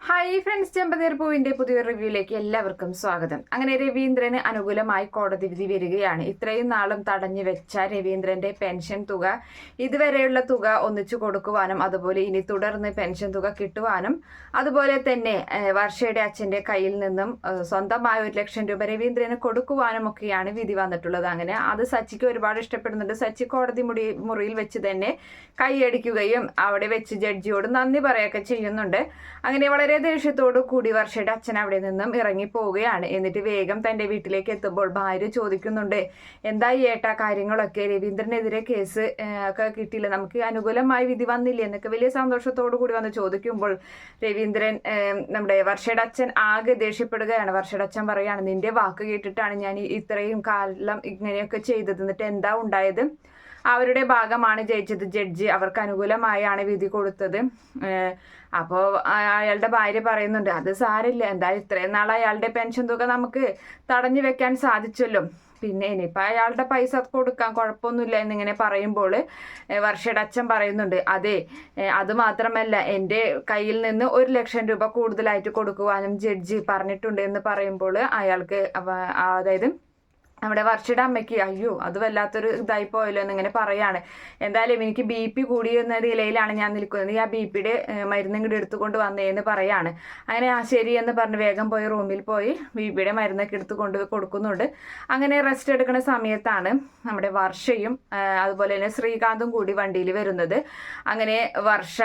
Hi friends ചെമ്പതീർ പൂവിന്റെ പുതിയ റിവ്യൂയിലേക്ക് എല്ലാവർക്കും സ്വാഗതം. അങ്ങനെ രവീന്ദ്രന് അനുകൂലമായി കോടതി വിധി വരികയാണ്. ഇത്രയും നാളും തടഞ്ഞു വെച്ച രവീന്ദ്രന്റെ പെൻഷൻ തുക ഇതുവരെയുള്ള തുക ഒന്നിച്ചു കൊടുക്കുവാനും അതുപോലെ ഇനി തുടർന്ന് പെൻഷൻ തുക കിട്ടുവാനും അതുപോലെ തന്നെ വർഷയുടെ അച്ഛന്റെ കയ്യിൽ നിന്നും സ്വന്തമായ ഒരു ലക്ഷം രൂപ രവീന്ദ്രന് കൊടുക്കുവാനും ഒക്കെയാണ് വിധി വന്നിട്ടുള്ളത്. അങ്ങനെ അത് സച്ചിക്ക് ഒരുപാട് ഇഷ്ടപ്പെടുന്നുണ്ട്. സച്ചി കോടതി മുടി മുറിയിൽ വെച്ച് തന്നെ കൈയടിക്കുകയും അവിടെ വെച്ച് ജഡ്ജിയോട് നന്ദി പറയുകയൊക്കെ ചെയ്യുന്നുണ്ട്. അങ്ങനെ വളരെ ദേഷ്യത്തോടു കൂടി വർഷയുടെ അച്ഛൻ അവിടെ നിന്നും ഇറങ്ങി പോവുകയാണ്. എന്നിട്ട് വേഗം തന്റെ വീട്ടിലേക്ക് എത്തുമ്പോൾ ഭാര്യ ചോദിക്കുന്നുണ്ട് എന്താ ഈ ഏട്ടാ കാര്യങ്ങളൊക്കെ? രവീന്ദ്രനെതിരെ കേസ് ഒക്കെ കിട്ടിയില്ല? നമുക്ക് അനുകൂലമായി വിധി വന്നില്ലേ? എന്നൊക്കെ വലിയ സന്തോഷത്തോടു കൂടി വന്ന് ചോദിക്കുമ്പോൾ രവീന്ദ്രൻ നമ്മുടെ വർഷയുടെ അച്ഛൻ ആകെ ദേഷ്യപ്പെടുകയാണ്. വർഷയുടെ അച്ഛൻ പറയുകയാണ് നിന്റെ വാക്ക് കേട്ടിട്ടാണ് ഞാൻ ഇത്രയും കാലം ഇങ്ങനെയൊക്കെ ചെയ്തത്. എന്നിട്ട് എന്താ ഉണ്ടായത്? അവരുടെ ഭാഗമാണ് ജയിച്ചത്. ജഡ്ജി അവർക്ക് അനുകൂലമായാണ് വിധി കൊടുത്തത്. അപ്പോൾ അയാളുടെ ഭാര്യ പറയുന്നുണ്ട് അത് സാരില്ല എന്തായാലും ഇത്രയും നാൾ അയാളുടെ പെൻഷൻ തുക നമുക്ക് തടഞ്ഞു വെക്കാൻ സാധിച്ചല്ലോ. പിന്നെ ഇനിയിപ്പോൾ അയാളുടെ പൈസ കൊടുക്കാൻ കുഴപ്പമൊന്നുമില്ല എന്നിങ്ങനെ പറയുമ്പോൾ വർഷയുടെ അച്ഛൻ പറയുന്നുണ്ട് അതെ അത് മാത്രമല്ല എന്റെ കയ്യിൽ നിന്ന് ഒരു ലക്ഷം രൂപ കൂടുതലായിട്ട് കൊടുക്കുവാനും ജഡ്ജി പറഞ്ഞിട്ടുണ്ട് എന്ന് പറയുമ്പോൾ അയാൾക്ക് അതായത് നമ്മുടെ വർഷയുടെ അമ്മയ്ക്ക് അയ്യോ അത് വല്ലാത്തൊരു ഇതായി പോയല്ലോ എന്നിങ്ങനെ പറയാണ്. എന്തായാലും എനിക്ക് ബി പി കൂടി എന്ന നിലയിലാണ് ഞാൻ നിൽക്കുന്നത്. ആ ബി പിയുടെ മരുന്ന് ഇങ്ങോട്ട് എടുത്തുകൊണ്ട് വന്നേന്ന് പറയാണ്. അങ്ങനെ ആ ശരി എന്ന് പറഞ്ഞ് വേഗം പോയി റൂമിൽ പോയി ബി പിയുടെ മരുന്നൊക്കെ എടുത്ത് കൊണ്ട് കൊടുക്കുന്നുണ്ട്. അങ്ങനെ റെസ്റ്റ് എടുക്കുന്ന സമയത്താണ് നമ്മുടെ വർഷയും അതുപോലെ തന്നെ ശ്രീകാന്തും കൂടി വണ്ടിയിൽ വരുന്നത്. അങ്ങനെ വർഷ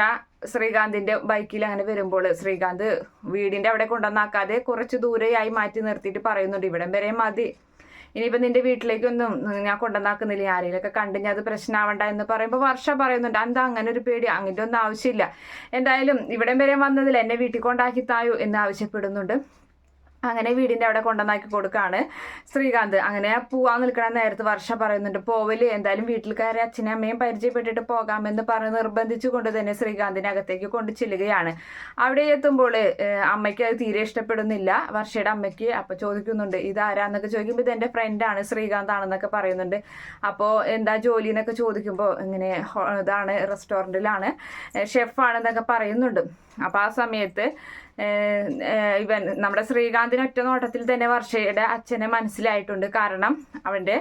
ശ്രീകാന്തിന്റെ ബൈക്കിൽ അങ്ങനെ വരുമ്പോൾ ശ്രീകാന്ത് വീടിന്റെ അവിടെ കൊണ്ടുവന്നാക്കാതെ കുറച്ച് ദൂരെയായി മാറ്റി നിർത്തിയിട്ട് പറയുന്നുണ്ട് ഇവിടം വരെ മതി. ഇനിയിപ്പോൾ നിന്റെ വീട്ടിലേക്കൊന്നും ഞാൻ കൊണ്ടുവന്നാക്കുന്നില്ല. ആരെങ്കിലൊക്കെ കണ്ടു ഞാൻ അത് പ്രശ്നമാവണ്ട എന്ന് പറയുമ്പോൾ വർഷ പറയുന്നുണ്ട്. എന്താ അങ്ങനെ ഒരു പേടി? അങ്ങനത്തെ ഒന്നും ആവശ്യമില്ല. എന്തായാലും ഇവിടം വരെ വന്നതിൽ എന്നെ വീട്ടിൽ കൊണ്ടാക്കി തായോ എന്ന് ആവശ്യപ്പെടുന്നുണ്ട്. അങ്ങനെ വീടിന്റെ അവിടെ കൊണ്ടുവന്നാക്കി കൊടുക്കാണ്. ശ്രീകാന്ത് അങ്ങനെ പോവാൻ നിൽക്കണ നേരത്ത് വർഷ പറയുന്നുണ്ട് പോവൽ എന്തായാലും വീട്ടിൽ കയറി അച്ഛനും അമ്മയും പരിചയപ്പെട്ടിട്ട് പോകാമെന്ന് പറഞ്ഞ് നിർബന്ധിച്ചു കൊണ്ട് തന്നെ ശ്രീകാന്തിനെ അകത്തേക്ക് കൊണ്ട് ചെല്ലുകയാണ്. അവിടെ എത്തുമ്പോൾ അമ്മയ്ക്ക് അത് തീരെ ഇഷ്ടപ്പെടുന്നില്ല. വർഷയുടെ അമ്മയ്ക്ക് അപ്പൊ ചോദിക്കുന്നുണ്ട് ഇതാരാന്നൊക്കെ ചോദിക്കുമ്പോൾ ഇതെന്റെ ഫ്രണ്ട് ഫ്രണ്ടാണ് ശ്രീകാന്ത് ആണെന്നൊക്കെ പറയുന്നുണ്ട്. അപ്പോൾ എന്താ ജോലി എന്നൊക്കെ ചോദിക്കുമ്പോൾ ഇങ്ങനെ ഇതാണ് റെസ്റ്റോറന്റിലാണ് ഷെഫാണെന്നൊക്കെ പറയുന്നുണ്ട്. അപ്പോൾ ആ സമയത്ത് ഇവൻ നമ്മുടെ ശ്രീകാന്തിന് ഒറ്റ നോട്ടത്തിൽ തന്നെ വർഷയുടെ അച്ഛനെ മനസ്സിലായിട്ടുണ്ട്. കാരണം അവന്റെ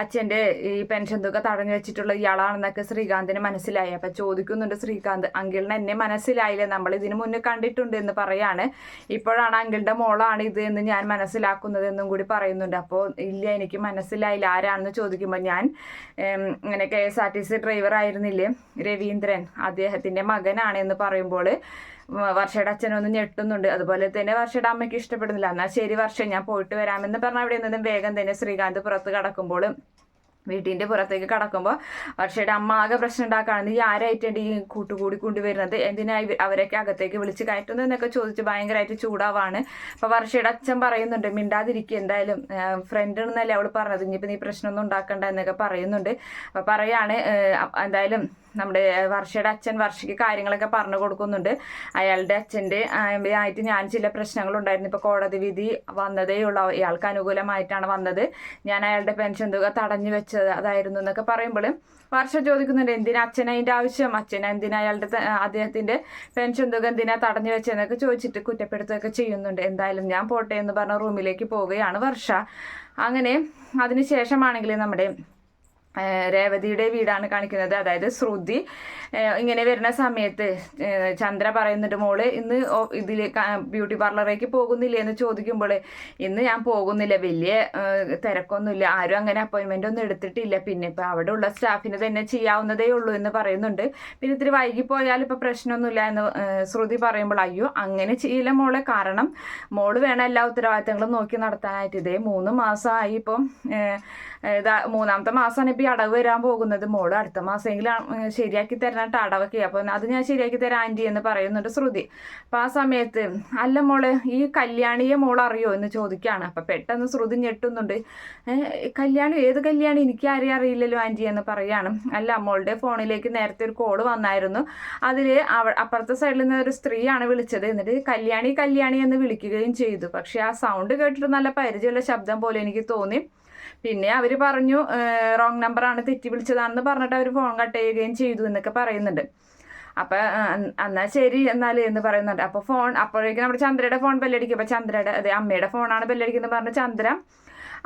അച്ഛന്റെ ഈ പെൻഷൻ തുക തടഞ്ഞു വെച്ചിട്ടുള്ള ഇയാളാണെന്നൊക്കെ ശ്രീകാന്തിന് മനസ്സിലായി. അപ്പം ചോദിക്കുന്നുണ്ട് ശ്രീകാന്ത് അങ്കിളിന് എന്നെ മനസ്സിലായില്ലേ? നമ്മൾ ഇതിനു മുന്നേ കണ്ടിട്ടുണ്ട് എന്ന് പറയാണ്. ഇപ്പോഴാണ് അങ്കിളുടെ മോളാണ് ഇത് എന്ന് ഞാൻ മനസ്സിലാക്കുന്നത് എന്നും കൂടി പറയുന്നുണ്ട്. അപ്പോൾ ഇല്ല എനിക്ക് മനസ്സിലായില്ല. ആരാണെന്ന് ചോദിക്കുമ്പോൾ ഞാൻ ഇങ്ങനെ K S R T C driver ആയിരുന്നില്ലേ രവീന്ദ്രൻ? അദ്ദേഹത്തിന്റെ മകനാണ് എന്ന് പറയുമ്പോൾ വർഷയുടെ അച്ഛനൊന്ന് ഞെട്ടുന്നുണ്ട്. അതുപോലെ തന്നെ വർഷയുടെ അമ്മയ്ക്ക് ഇഷ്ടപ്പെടുന്നില്ല. എന്നാൽ ശരി വർഷം ഞാൻ പോയിട്ട് വരാമെന്ന് പറഞ്ഞ അവിടെ നിന്നും വേഗം തന്നെ ശ്രീകാന്ത് പുറത്ത് കടക്കുമ്പോൾ വീട്ടിന്റെ പുറത്തേക്ക് കടക്കുമ്പോൾ വർഷയുടെ അമ്മ ആകെ പ്രശ്നം ഉണ്ടാക്കുകയാണ് നീ ആരായിട്ടുണ്ട് ഈ കൂട്ടുകൂടി കൊണ്ടുവരുന്നത്? എന്തിനായി അവരൊക്കെ അകത്തേക്ക് വിളിച്ച് കയറ്റുന്നു എന്നൊക്കെ ചോദിച്ച് ഭയങ്കരമായിട്ട് ചൂടാവാണ്. അപ്പോൾ വർഷയുടെ അച്ഛൻ പറയുന്നുണ്ട് മിണ്ടാതിരിക്കുക എന്തായാലും. ഫ്രണ്ട് എന്നല്ലേ അവൾ പറഞ്ഞത്. ഇനിയിപ്പോൾ നീ പ്രശ്നമൊന്നും ഉണ്ടാക്കണ്ട എന്നൊക്കെ പറയുന്നുണ്ട്. അപ്പോൾ പറയാണ് എന്തായാലും നമ്മുടെ വർഷയുടെ അച്ഛൻ വർഷയ്ക്ക് കാര്യങ്ങളൊക്കെ പറഞ്ഞു കൊടുക്കുന്നുണ്ട്. അയാളുടെ അച്ഛന്റെ ആയിട്ട് ഞാൻ ചില പ്രശ്നങ്ങളുണ്ടായിരുന്നു. ഇപ്പോൾ കോടതി വിധി വന്നതേ ഇയാൾക്ക് അനുകൂലമായിട്ടാണ് വന്നത്. ഞാൻ അയാളുടെ പെൻഷൻ തുക തടഞ്ഞു വെച്ചത് അതായിരുന്നു എന്നൊക്കെ പറയുമ്പോൾ വർഷ ചോദിക്കുന്നുണ്ട് എന്തിനാ അച്ഛൻ അതിന്റെ ആവശ്യം? അച്ഛൻ എന്തിനാ അയാളുടെ അദ്ദേഹത്തിന്റെ പെൻഷൻ തുക എന്തിനാ തടഞ്ഞു വെച്ചതെന്നൊക്കെ ചോദിച്ചിട്ട് കുറ്റപ്പെടുത്തുകയൊക്കെ ചെയ്യുന്നുണ്ട്. എന്തായാലും ഞാൻ പോട്ടെ എന്ന് പറഞ്ഞ റൂമിലേക്ക് പോവുകയാണ് വർഷ. അങ്ങനെ അതിന് ശേഷമാണെങ്കിൽ നമ്മുടെ രേവതിയുടെ വീടാണ് കാണിക്കുന്നത്. അതായത് ശ്രുതി. ഇങ്ങനെ വരുന്ന സമയത്ത് ചന്ദ്ര പറയുന്നുണ്ട് മോൾ ഇന്ന് ഇതിൽ ബ്യൂട്ടി പാർലറിലേക്ക് പോകുന്നില്ല? എന്ന് ചോദിക്കുമ്പോൾ ഇന്ന് ഞാൻ പോകുന്നില്ല. വലിയ തിരക്കൊന്നുമില്ല. ആരും അങ്ങനെ അപ്പോയിൻമെന്റ് ഒന്നും എടുത്തിട്ടില്ല. പിന്നെ ഇപ്പം അവിടെ ഉള്ള സ്റ്റാഫിന് തന്നെ ചെയ്യാവുന്നതേ ഉള്ളൂ എന്ന് പറയുന്നുണ്ട്. പിന്നെ ഇത്തിരി വൈകി പോയാൽ ഇപ്പം പ്രശ്നമൊന്നുമില്ല എന്ന് ശ്രുതി പറയുമ്പോൾ അയ്യോ അങ്ങനെ ചെയ്യില്ല മോളെ. കാരണം മോൾ വേണം എല്ലാ ഉത്തരവാദിത്തങ്ങളും നോക്കി നടത്താനായിട്ട്. ഇതേ മൂന്ന് മാസമായി ഇപ്പം മൂന്നാമത്തെ മാസമാണ് ഇപ്പോൾ ഈ അടവ് വരാൻ പോകുന്നത് മോൾ അടുത്ത മാസമെങ്കിലും ശരിയാക്കി തരാനായിട്ട് അടവൊക്കെ അപ്പോൾ അത് ഞാൻ ശരിയാക്കി തരാം ആന്റി എന്ന് പറയുന്നുണ്ട് ശ്രുതി. അപ്പം ആ സമയത്ത് അല്ല മോൾ ഈ കല്യാണിയെ മോൾ അറിയോ എന്ന് ചോദിക്കുകയാണ് അപ്പം പെട്ടെന്ന് ശ്രുതി ഞെട്ടുന്നുണ്ട്. കല്യാണം ഏത് കല്യാണം? എനിക്ക് ആരെയും അറിയില്ലല്ലോ ആന്റി എന്ന് പറയാണ്. അല്ല മോളുടെ ഫോണിലേക്ക് നേരത്തെ ഒരു കോൾ വന്നായിരുന്നു. അതിൽ അവ അപ്പുറത്തെ സൈഡിൽ നിന്ന് ഒരു സ്ത്രീയാണ് വിളിച്ചത്. എന്നിട്ട് കല്യാണി കല്യാണി എന്ന് വിളിക്കുകയും ചെയ്തു. പക്ഷേ ആ സൗണ്ട് കേട്ടിട്ട് നല്ല പരിചയമുള്ള ശബ്ദം പോലെ എനിക്ക് തോന്നി. പിന്നെ അവർ പറഞ്ഞു റോങ് നമ്പറാണ് തെറ്റി വിളിച്ചതാണെന്ന് പറഞ്ഞിട്ട് അവർ ഫോൺ കട്ട് ചെയ്യുകയും ചെയ്തു എന്നൊക്കെ പറയുന്നുണ്ട്. അപ്പൊ എന്നാ ശരി എന്നാൽ എന്ന് പറയുന്നുണ്ട്. അപ്പൊ ഫോൺ അപ്പോഴേക്കും നമ്മുടെ ചന്ദ്രയുടെ ഫോൺ ബെല്ലടിക്കും. അപ്പൊ ചന്ദ്രയുടെ അതെ അമ്മയുടെ ഫോണാണ് ബെല്ലടിക്കുന്നത് പറഞ്ഞ ചന്ദ്ര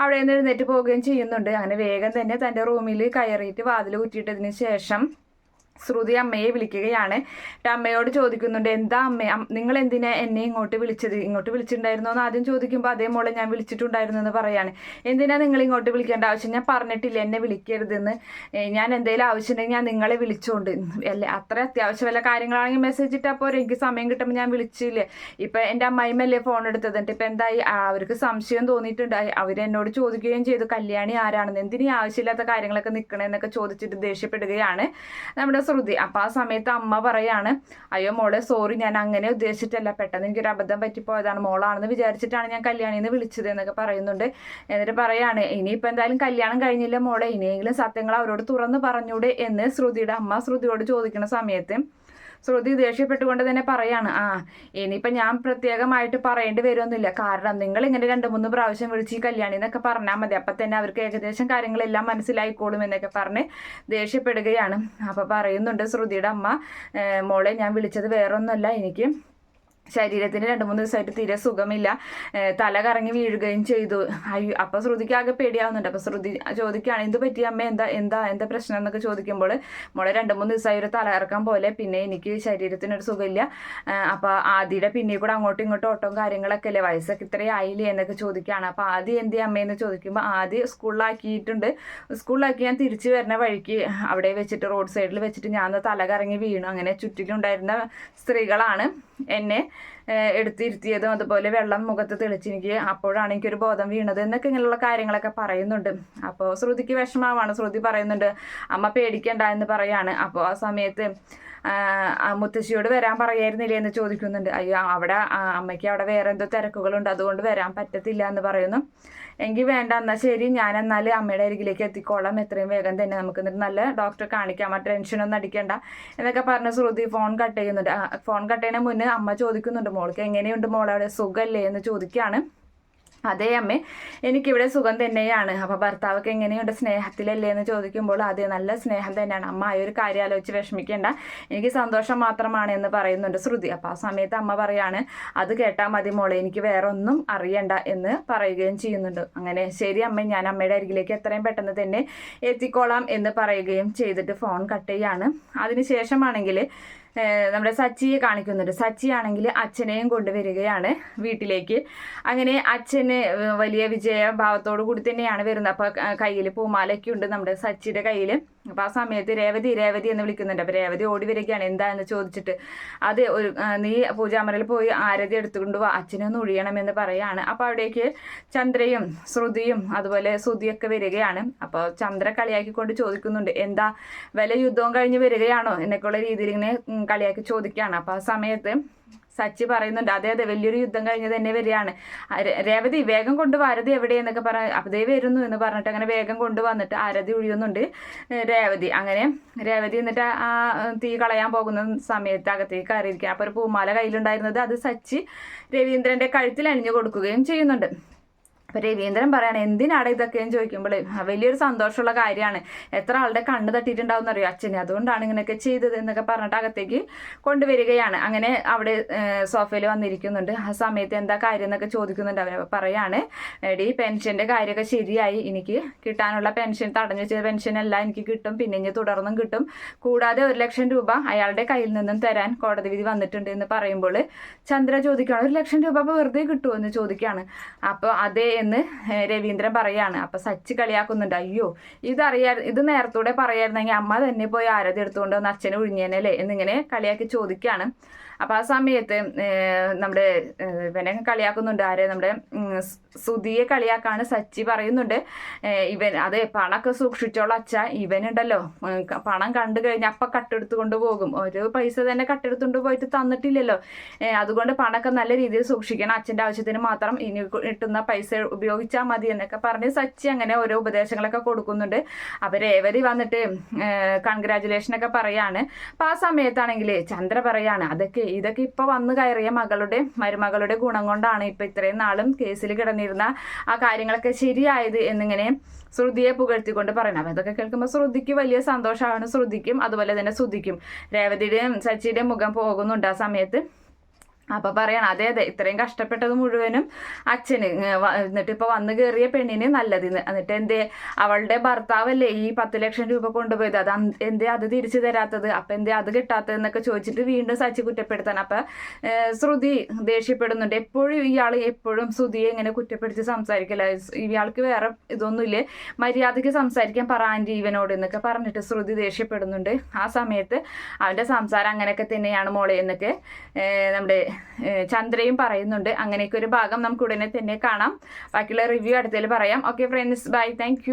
അവിടെ നിന്ന് എഴുന്നേറ്റ് പോവുകയും ചെയ്യുന്നുണ്ട്. അങ്ങനെ വേഗം തന്നെ തന്റെ റൂമിൽ കയറിയിട്ട് വാതിൽ കുറ്റിയിട്ടതിന് ശേഷം ശ്രുതി അമ്മയെ വിളിക്കുകയാണ്. അമ്മയോട് ചോദിക്കുന്നുണ്ട് എന്താ അമ്മ നിങ്ങൾ എന്തിനാ എന്നെ ഇങ്ങോട്ട് വിളിച്ചത്? ഇങ്ങോട്ട് വിളിച്ചിട്ടുണ്ടായിരുന്നോ? എന്ന് ആദ്യം ചോദിക്കുമ്പോൾ അതേ മോളെ ഞാൻ വിളിച്ചിട്ടുണ്ടായിരുന്നു എന്ന് പറയാണ്. എന്തിനാ നിങ്ങൾ ഇങ്ങോട്ട് വിളിക്കേണ്ട ആവശ്യം? ഞാൻ പറഞ്ഞിട്ടില്ല എന്നെ വിളിക്കരുതെന്ന്. ഞാൻ എന്തെങ്കിലും ആവശ്യമുണ്ടെങ്കിൽ ഞാൻ നിങ്ങളെ വിളിച്ചോണ്ട്. അല്ലേ അത്ര അത്യാവശ്യം വല്ല കാര്യങ്ങളാണെങ്കിൽ മെസ്സേജ് ഇട്ടാൽ എനിക്ക് സമയം കിട്ടുമ്പോൾ ഞാൻ വിളിച്ചില്ലേ. ഇപ്പൊ എന്റെ അമ്മായിമല്ലേ ഫോൺ എടുത്തത്? എന്നിട്ട് ഇപ്പൊ എന്തായി അവർക്ക് സംശയം തോന്നിയിട്ടുണ്ട്. അവരെന്നോട് ചോദിക്കുകയും ചെയ്തു കല്യാണി ആരാണെന്ന്? എന്തിനീ ആവശ്യമില്ലാത്ത കാര്യങ്ങളൊക്കെ നിൽക്കണമെന്നൊക്കെ ചോദിച്ചിട്ട് ദേഷ്യപ്പെടുകയാണ്. നമ്മുടെ ശ്രുതി. അപ്പൊ ആ സമയത്ത് അമ്മ പറയാണ് അയ്യോ മോളെ സോറി ഞാൻ അങ്ങനെ ഉദ്ദേശിച്ചിട്ടല്ല. പെട്ടെന്ന് എനിക്കൊരു അബദ്ധം പറ്റിപ്പോയതാണ്. മോളാണെന്ന് വിചാരിച്ചിട്ടാണ് ഞാൻ കല്യാണിന്ന് വിളിച്ചത് എന്നൊക്കെ പറയുന്നുണ്ട്. എന്നിട്ട് പറയാണ് ഇനിയിപ്പോൾ എന്തായാലും കല്യാണം കഴിഞ്ഞില്ല മോളെ? ഇനിയെങ്കിലും സത്യങ്ങൾ അവരോട് തുറന്ന് പറഞ്ഞൂടെ? എന്ന് ശ്രുതിയുടെ അമ്മ ശ്രുതിയോട് ചോദിക്കുന്ന സമയത്ത് ശ്രുതി ദേഷ്യപ്പെട്ടുകൊണ്ട് തന്നെ പറയാണ് ആ ഇനിയിപ്പോൾ ഞാൻ പ്രത്യേകമായിട്ട് പറയേണ്ടി വരുമൊന്നുമില്ല കാരണം നിങ്ങൾ ഇങ്ങനെ രണ്ട് മൂന്ന് പ്രാവശ്യം വിളിച്ച് ഈ കല്യാണി എന്നൊക്കെ പറഞ്ഞാൽ മതി. അപ്പം തന്നെ അവർക്ക് ഏകദേശം കാര്യങ്ങളെല്ലാം മനസ്സിലായിക്കോളും എന്നൊക്കെ പറഞ്ഞ് ദേഷ്യപ്പെടുകയാണ്. അപ്പൊ പറയുന്നുണ്ട് ശ്രുതിയുടെ അമ്മ "ഏ, മോളെ ഞാൻ വിളിച്ചത് വേറൊന്നുമല്ല. എനിക്ക് ശരീരത്തിന് രണ്ട് മൂന്ന് ദിവസമായിട്ട് തീരെ സുഖമില്ല. തല കറങ്ങി വീഴുകയും ചെയ്തു. അയ്യോ അപ്പൊ ശ്രുതിക്ക് ആകെ പേടിയാവുന്നുണ്ട്. അപ്പൊ ശ്രുതി ചോദിക്കുകയാണ് എന്ത് പറ്റി അമ്മ? എന്താ എന്താ എന്താ പ്രശ്നം? എന്നൊക്കെ ചോദിക്കുമ്പോൾ മോളെ രണ്ട് മൂന്ന് ദിവസമായി ഒരു തലകറക്കം പോലെ. പിന്നെ എനിക്ക് ശരീരത്തിനൊരു സുഖമില്ല. അപ്പോൾ അപ്പൊ ആദിയുടെ പിന്നെ കൂടെ അങ്ങോട്ടും ഇങ്ങോട്ടും ഓട്ടവും കാര്യങ്ങളൊക്കെ അല്ലേ? വയസ്സൊക്കെ ഇത്രയും ആയില്ലേ? എന്നൊക്കെ ചോദിക്കുകയാണ്. അപ്പൊ ആദ്യം എന്ത് അമ്മയെന്ന് ചോദിക്കുമ്പോൾ ആദ്യം സ്കൂളിലാക്കിയിട്ടുണ്ട്. സ്കൂളിലാക്കി ഞാൻ തിരിച്ചു വരുന്ന വഴിക്ക് അവിടെ വെച്ചിട്ട് റോഡ് സൈഡിൽ വെച്ചിട്ട് ഞാൻ തല കറങ്ങി വീണു. അങ്ങനെ ചുറ്റിലുണ്ടായിരുന്ന സ്ത്രീകളാണ്. എന്നെ എടുത്തിരുത്തിയതും അതുപോലെ വെള്ളം മുഖത്ത് തെളിച്ചെനിക്ക് അപ്പോഴാണ് എനിക്കൊരു ബോധം വീണത് എന്നൊക്കെ ഇങ്ങനെയുള്ള കാര്യങ്ങളൊക്കെ പറയുന്നുണ്ട്. അപ്പോൾ ശ്രുതിക്ക് വിഷമമാണ്. ശ്രുതി പറയുന്നുണ്ട് അമ്മ പേടിക്കണ്ട എന്ന് പറയാണ്. അപ്പോൾ ആ സമയത്ത് മുത്തശ്ശിയോട് വരാൻ പറയായിരുന്നില്ലേ എന്ന് ചോദിക്കുന്നുണ്ട്. അയ്യോ അവിടെ അമ്മയ്ക്ക് അവിടെ വേറെ എന്തോ തിരക്കുകളുണ്ട്. അതുകൊണ്ട് വരാൻ പറ്റത്തില്ല എന്ന് പറയുന്നു. എങ്കിൽ വേണ്ട എന്നാൽ ശരി. ഞാൻ എന്നാൽ അമ്മയുടെ അരികിലേക്ക് എത്തിക്കോളാം. എത്രയും വേഗം തന്നെ നമുക്ക് എന്നിട്ട് നല്ല ഡോക്ടറെ കാണിക്കാം. ആ ടെൻഷനൊന്നും അടിക്കണ്ട എന്നൊക്കെ പറഞ്ഞ് ശ്രുതി ഫോൺ കട്ട് ചെയ്യുന്നുണ്ട്. ഫോൺ കട്ട് ചെയ്യുന്നതിന് മുന്നേ അമ്മ ചോദിക്കുന്നുണ്ട് മോൾക്ക് എങ്ങനെയുണ്ട് മോളെ അവിടെ സുഖമല്ലേ എന്ന് ചോദിക്കുകയാണ്. അതേ അമ്മേ എനിക്കിവിടെ സുഖം തന്നെയാണ്. അപ്പോൾ ഭർത്താവൊക്കെ എങ്ങനെയുണ്ട്? സ്നേഹത്തിലല്ലേ എന്ന് ചോദിക്കുമ്പോൾ അതെ നല്ല സ്നേഹം തന്നെയാണ്. അമ്മ ആ ഒരു കാര്യം ആലോചിച്ച് വിഷമിക്കേണ്ട. എനിക്ക് സന്തോഷം മാത്രമാണ് എന്ന് പറയുന്നുണ്ട് ശ്രുതി. അപ്പോൾ ആ സമയത്ത് അമ്മ പറയാണ് അത് കേട്ടാൽ മതി മോളെ എനിക്ക് വേറെ ഒന്നും അറിയണ്ട എന്ന് പറയുകയും ചെയ്യുന്നുണ്ട്. അങ്ങനെ ശരി അമ്മ ഞാൻ അമ്മയുടെ അരികിലേക്ക് എത്രയും പെട്ടെന്ന് തന്നെ എത്തിക്കോളാം എന്ന് പറയുകയും ചെയ്തിട്ട് ഫോൺ കട്ട് ചെയ്യാണ്. അതിനുശേഷമാണെങ്കിൽ നമ്മുടെ സച്ചിയെ കാണിക്കുന്നുണ്ട്. സച്ചി ആണെങ്കിൽ അച്ഛനെയും കൊണ്ടുവരികയാണ് വീട്ടിലേക്ക്. അങ്ങനെ അച്ഛന് വലിയ വിജയ വിജയഭാവത്തോടു കൂടി തന്നെയാണ് വരുന്നത്. അപ്പോൾ കയ്യിൽ പൂമാലയൊക്കെ ഉണ്ട് നമ്മുടെ സച്ചിയുടെ കയ്യിൽ അപ്പോൾ ആ സമയത്ത് രേവതി രേവതി എന്ന് വിളിക്കുന്നുണ്ട്. അപ്പോൾ രേവതി ഓടി വരികയാണ്. എന്താ എന്ന് ചോദിച്ചിട്ട് അത് ഒരു നീ പൂജാമറയിൽ പോയി ആരതി എടുത്തുകൊണ്ട് വാ. അച്ഛനെ ഒന്ന് ഒഴിയണമെന്ന് പറയാണ്. അപ്പോൾ അവിടേക്ക് ചന്ദ്രയും ശ്രുതിയും അതുപോലെ ശ്രുതിയൊക്കെ വരികയാണ്. അപ്പോൾ ചന്ദ്ര കളിയാക്കിക്കൊണ്ട് ചോദിക്കുന്നുണ്ട്. എന്താ വില യുദ്ധവും കഴിഞ്ഞ് വരികയാണോ? എന്നൊക്കെയുള്ള രീതിയിൽ ഇങ്ങനെ കളിയാക്കി ചോദിക്കുകയാണ്. അപ്പോൾ ആ സമയത്ത് സച്ചി പറയുന്നുണ്ട് അതെ അതെ വലിയൊരു യുദ്ധം കഴിഞ്ഞ് തന്നെ വരികയാണ്. രേവതി വേഗം കൊണ്ട് ഭാരതി എവിടെയെന്നൊക്കെ പറ അതേ വരുന്നു എന്ന് പറഞ്ഞിട്ട് അങ്ങനെ വേഗം കൊണ്ടുവന്നിട്ട് ആരതി ഒഴിയുന്നുണ്ട് രേവതി. അങ്ങനെ രേവതി എന്നിട്ട് ആ തീ കളയാൻ പോകുന്ന സമയത്ത് അകത്തേക്ക് കയറിയിരിക്കുക അപ്പോൾ ഒരു പൂമാല കയ്യിലുണ്ടായിരുന്നത് അത് സച്ചി രവീന്ദ്രന്റെ കഴുത്തിൽ അണിഞ്ഞു കൊടുക്കുകയും ചെയ്യുന്നുണ്ട്. അപ്പൊ രവീന്ദ്രൻ പറയാണ് എന്തിനാണ് ഇതൊക്കെയെന്ന് ചോദിക്കുമ്പോൾ വലിയൊരു സന്തോഷമുള്ള കാര്യമാണ്. എത്ര ആളുടെ കണ്ണ് തട്ടിയിട്ടുണ്ടാവും അറിയോ അച്ഛനെ അതുകൊണ്ടാണ് ഇങ്ങനെയൊക്കെ ചെയ്തത് എന്നൊക്കെ പറഞ്ഞിട്ട് അകത്തേക്ക് കൊണ്ടുവരികയാണ്. അങ്ങനെ അവിടെ സോഫയിൽ വന്നിരിക്കുന്നുണ്ട്. ആ സമയത്ത് എന്താ കാര്യം എന്നൊക്കെ ചോദിക്കുന്നുണ്ട്. അവർ പറയാണ് എടി പെൻഷന്റെ കാര്യമൊക്കെ ശരിയായി. എനിക്ക് കിട്ടാനുള്ള പെൻഷൻ തടഞ്ഞു വെച്ച പെൻഷൻ എല്ലാം എനിക്ക് കിട്ടും. പിന്നെ ഇനി തുടർന്നും കിട്ടും. കൂടാതെ ഒരു ലക്ഷം രൂപ അയാളുടെ കയ്യിൽ നിന്നും തരാൻ കോടതി വിധി വന്നിട്ടുണ്ട് എന്ന് പറയുമ്പോൾ ചന്ദ്ര ചോദിക്കുകയാണ് ഒരു ലക്ഷം രൂപ അപ്പോൾ വെറുതെ കിട്ടുമോ എന്ന് ചോദിക്കുകയാണ്. അപ്പോൾ അതേ എന്ന് രവീന്ദ്രൻ പറയാണ്. അപ്പോൾ സച്ചി കളിയാക്കുന്നുണ്ട്. അയ്യോ ഇതറിയാ ഇത് നേരത്തൂടെ പറയായിരുന്നെങ്കിൽ അമ്മ തന്നെ പോയി ആരതി എടുത്തുകൊണ്ട് വന്ന് അച്ഛനെ ഒഴിഞ്ഞേനല്ലേ എന്നിങ്ങനെ കളിയാക്കി ചോദിക്കുകയാണ് അപ്പോൾ ആ സമയത്ത് നമ്മുടെ ഇവനെ കളിയാക്കുന്നുണ്ട്. ആരെ? നമ്മുടെ സുധിയെ കളിയാക്കാണ് സച്ചി പറയുന്നുണ്ട്. ഇവൻ അതെ പണമൊക്കെ സൂക്ഷിച്ചോളൂ അച്ഛ. ഇവനുണ്ടല്ലോ. പണം കണ്ടു കഴിഞ്ഞാൽ അപ്പം കട്ടെടുത്ത് കൊണ്ടുപോകും ഒരു പൈസ തന്നെ കട്ടെടുത്തുകൊണ്ട് പോയിട്ട് തന്നിട്ടില്ലല്ലോ. അതുകൊണ്ട് പണമൊക്കെ നല്ല രീതിയിൽ സൂക്ഷിക്കണം. അച്ഛന്റെ ആവശ്യത്തിന് മാത്രം ഇനി കിട്ടുന്ന പൈസ ഉപയോഗിച്ചാൽ മതി എന്നൊക്കെ പറഞ്ഞ് സച്ചി അങ്ങനെ ഓരോ ഉപദേശങ്ങളൊക്കെ കൊടുക്കുന്നുണ്ട്. അപ്പോൾ രേവതി വന്നിട്ട് കൺഗ്രാചുലേഷൻ ഒക്കെ പറയാണ്. അപ്പൊ ആ സമയത്താണെങ്കിൽ ചന്ദ്ര പറയാണ് അതൊക്കെ ഇതൊക്കെ ഇപ്പൊ വന്നു കയറിയ മകളുടെ മരുമകളുടെ ഗുണം കൊണ്ടാണ് ഇപ്പൊ ഇത്രയും നാളും കേസിൽ കിടന്നിരുന്ന ആ കാര്യങ്ങളൊക്കെ ശരിയായത് എന്നിങ്ങനെ ശ്രുതിയെ പുകഴ്ത്തിക്കൊണ്ട് പറയണം അപ്പൊ ഇതൊക്കെ കേൾക്കുമ്പോൾ ശ്രുതിക്ക് വലിയ സന്തോഷമാണ്. ശ്രുതിക്കും അതുപോലെ തന്നെ ശ്രുതിക്കും. രേവതിയുടെയും സച്ചിയുടെയും മുഖം പോകുന്നുണ്ട് ആ സമയത്ത്. അപ്പൊ പറയണം അതെ അതെ ഇത്രയും കഷ്ടപ്പെട്ടത് മുഴുവനും അച്ഛന് എന്നിട്ട് ഇപ്പൊ വന്നു കയറിയ പെണ്ണിന് നല്ലതിന്ന്. എന്നിട്ട് എന്തേ അവളുടെ ഭർത്താവല്ലേ ഈ പത്ത് ലക്ഷം രൂപ കൊണ്ടുപോയത്? അത് എന്തേ അത് തിരിച്ചു തരാത്തത്? അപ്പൊ എന്തേ അത് കിട്ടാത്തതെന്നൊക്കെ ചോദിച്ചിട്ട് വീണ്ടും സച്ചി കുറ്റപ്പെടുത്താൻ അപ്പൊ ശ്രുതി ദേഷ്യപ്പെടുന്നുണ്ട്. എപ്പോഴും ഇയാൾ എപ്പോഴും ശ്രുതിയെ ഇങ്ങനെ കുറ്റപ്പെടുത്തി സംസാരിക്കില്ല ഇയാൾക്ക് വേറെ ഇതൊന്നുമില്ലേ? മര്യാദയ്ക്ക് സംസാരിക്കാൻ പറ ആന്റി ഇവനോട് എന്നൊക്കെ പറഞ്ഞിട്ട് ശ്രുതി ദേഷ്യപ്പെടുന്നുണ്ട്. ആ സമയത്ത് അവന്റെ സംസാരം അങ്ങനെയൊക്കെ തന്നെയാണ് മോളെ എന്നൊക്കെ നമ്മുടെ ചന്ദ്രയും പറയുന്നുണ്ട്. അങ്ങനെയൊക്കെ ഒരു ഭാഗം നമുക്ക് ഉടനെ തന്നെ കാണാം. ബാക്കിയുള്ള റിവ്യൂ അടുത്തതിൽ പറയാം. Okay friends bye thank